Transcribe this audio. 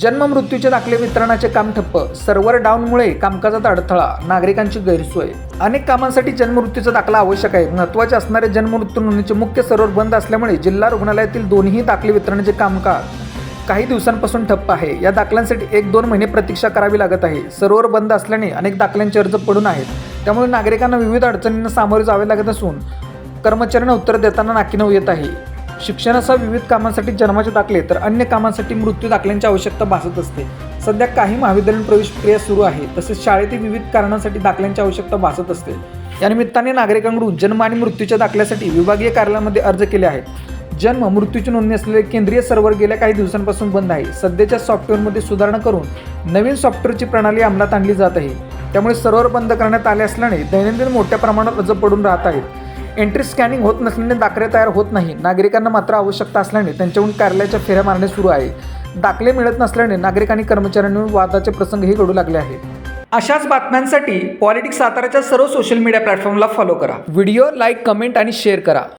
जन्म मृत्यूचे दाखले वितरणाचे काम ठप्प. सर्व्हर डाऊनमुळे कामकाजात अडथळा नागरिकांची गैरसोय. अनेक कामांसाठी जन्ममृत्यूचा दाखला आवश्यक आहे. महत्त्वाचे असणारे जन्ममृत्यू नोंदणीचे मुख्य सर्व्हर बंद असल्यामुळे जिल्हा रुग्णालयातील दोन्ही दाखले वितरणाचे कामकाज काही दिवसांपासून ठप्प आहे. या दाखल्यांसाठी एक दोन महिने प्रतीक्षा करावी लागत आहे. सर्व्हर बंद असल्याने अनेक दाखल्यांचे अर्ज पडून आहेत. त्यामुळे नागरिकांना विविध अडचणींना सामोरे जावे लागत असून कर्मचाऱ्यांना उत्तर देताना नाकीनऊ येत आहे. शिक्षणासह विविध कामांसाठी जन्माचे दाखले तर अन्य कामांसाठी मृत्यू दाखल्यांची आवश्यकता भासत असते. सध्या काही महाविद्यालयीन प्रवेश प्रक्रिया सुरू आहे. तसेच शाळेतील विविध कारणांसाठी दाखल्यांची आवश्यकता भासत असते. या निमित्ताने नागरिकांकडून जन्म आणि मृत्यूच्या दाखल्यासाठी विभागीय कार्यालयामध्ये अर्ज केले आहेत. जन्म मृत्यूची नोंदणी असलेले केंद्रीय सर्व्हर गेल्या काही दिवसांपासून बंद आहे. सध्याच्या सॉफ्टवेअरमध्ये सुधारणा करून नवीन सॉफ्टवेअरची प्रणाली अंमलात आणली जात आहे. त्यामुळे सर्व्हर बंद करण्यात आले असल्याने दैनंदिन मोठ्या प्रमाणात अर्ज पडून राहत आहेत एंट्री स्कॅनिंग होत नसल्याने दाखले तयार होत नाही. नागरिकांना मात्र आवश्यकता असल्याने त्यांच्याकडून कार्यालयाच्या फेऱ्या मारणे सुरू आहे. दाखले मिळत नसल्याने नागरिक आणि कर्मचाऱ्यांनी वादाचे प्रसंगही घडू लागले आहेत. अशाच बातम्यांसाठी पॉलिटिक्स साताराच्या सर्व सोशल मीडिया प्लॅटफॉर्मला फॉलो करा. व्हिडिओ लाईक कमेंट आणि शेअर करा.